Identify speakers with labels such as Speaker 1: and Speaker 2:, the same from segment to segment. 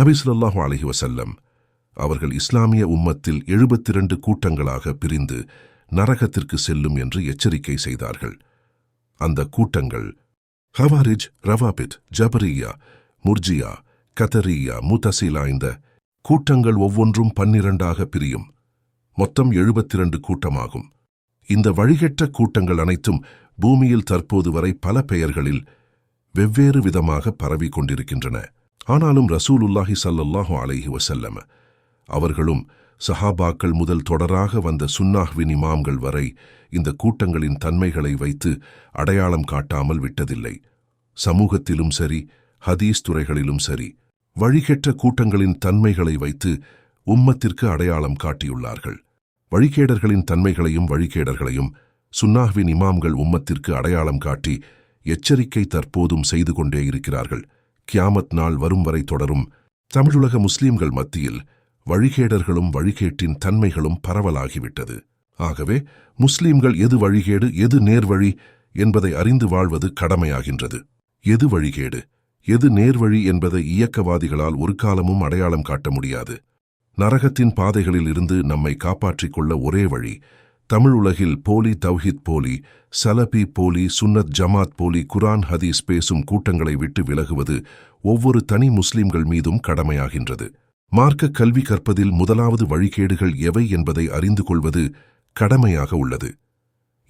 Speaker 1: நபி சொல்லாஹு அலஹி வசல்லம் அவர்கள் இஸ்லாமிய உம்மத்தில் எழுபத்திரண்டு கூட்டங்களாக பிரிந்து நரகத்திற்கு செல்லும் என்று எச்சரிக்கை செய்தார்கள். அந்த கூட்டங்கள் ஹவாரிஜ் ரவாபித் ஜபரியா முர்ஜியா கதரியா முத்தசிலா இந்த கூட்டங்கள் ஒவ்வொன்றும் பன்னிரண்டாக பிரியும். மொத்தம் எழுபத்திரண்டு கூட்டமாகும். இந்த வழிகெட்ட கூட்டங்கள் அனைத்தும் பூமியில் தற்போது வரை பல பெயர்களில் வெவ்வேறு விதமாக பரவிக் கொண்டிருக்கின்றன. ஆனாலும் ரசூலுல்லாஹி ஸல்லல்லாஹு அலைஹி வசல்லம் அவர்களும் சஹாபாக்கள் முதல் தொடராக வந்த சுன்னாஹ்வின் இமாம்கள் வரை இந்த கூட்டங்களின் தன்மைகளை வைத்து அடையாளம் காட்டாமல் விட்டதில்லை. சமூகத்திலும் சரி ஹதீஸ் துறைகளிலும் சரி வழிகெட்ட கூட்டங்களின் தன்மைகளை வைத்து உம்மத்திற்கு அடையாளம் காட்டியுள்ளார்கள். வழிகேடர்களின் தன்மைகளையும் வழிகேடர்களையும் சுன்னாஹ்வின் இமாம்கள் உம்மத்திற்கு அடையாளம் காட்டி எச்சரிக்கை தற்போதும் செய்து கொண்டே இருக்கிறார்கள். கியாமத் நாள் வரும் வரை தொடரும். தமிழுலக முஸ்லிம்கள் மத்தியில் வழிகேடர்களும் வழிகேட்டின் தன்மைகளும் பரவலாகிவிட்டது. ஆகவே முஸ்லிம்கள் எது வழிகேடு எது நேர்வழி என்பதை அறிந்து வாழ்வது கடமையாகின்றது. எது வழிகேடு எது நேர்வழி என்பதை இயக்கவாதிகளால் ஒரு காலமும் அடையாளம் காட்ட முடியாது. நரகத்தின் பாதைகளில் இருந்து நம்மை காப்பாற்றிக் கொள்ள ஒரே வழி தமிழ் உலகில் போலி தவ்ஹித் போலி சலபி போலி சுன்னத் ஜமாத் போலி குரான் ஹதீஸ் பேசும் கூட்டங்களை விட்டு விலகுவது ஒவ்வொரு தனி முஸ்லிம்கள் மீதும் கடமையாகின்றது. மார்க்க கல்வி கற்பதில் முதலாவது வழிகேடுகள் எவை என்பதை அறிந்து கொள்வது கடமையாக உள்ளது.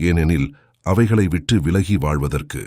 Speaker 1: ஏனெனில் அவைகளை விட்டு விலகி வாழ்வதற்கு